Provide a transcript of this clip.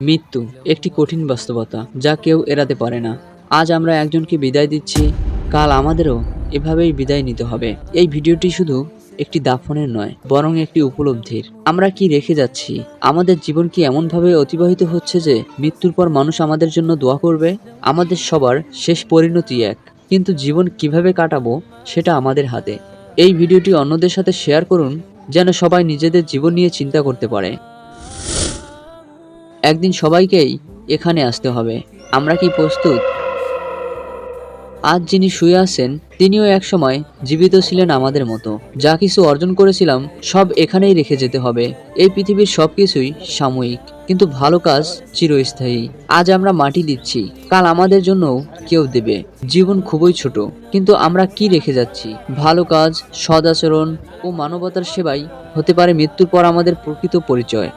মৃত্যু একটি কঠিন বাস্তবতা যা কেউ এড়াতে পারে না। আজ আমরা একজনকে বিদায় দিচ্ছি, কাল আমাদেরও এভাবেই বিদায় নিতে হবে। এই ভিডিওটি শুধু একটি দাফনের নয়, বরং একটি উপলব্ধির। আমরা কি রেখে যাচ্ছি? আমাদের জীবন কি এমনভাবে অতিবাহিত হচ্ছে যে মৃত্যুর পর মানুষ আমাদের জন্য দোয়া করবে? আমাদের সবার শেষ পরিণতি এক। কিন্তু জীবন কীভাবে কাটাবো সেটা আমাদের হাতে। এই ভিডিওটি অন্যদের সাথে শেয়ার করুন, যেন সবাই নিজেদের জীবন নিয়ে চিন্তা করতে পারে। একদিন সবাইকেই এখানে আসতে হবে। আমরা কি প্রস্তুত? আজ যিনি শুয়ে আছেন, তিনিও একসময় জীবিত ছিলেন আমাদের মতো। যা কিছু অর্জন করেছিলাম, সব এখানেই রেখে যেতে হবে। এই পৃথিবীর সব কিছুই সাময়িক, কিন্তু ভালো কাজ চিরস্থায়ী। আজ আমরা মাটি দিচ্ছি। কাল আমাদের জন্য কেউ দেবে। জীবন খুবই ছোট, কিন্তু আমরা কি রেখে যাচ্ছি? ভালো কাজ, সদাচরণ ও মানবতার সেবাই হতে পারে মৃত্যুর পর আমাদের প্রকৃত পরিচয়।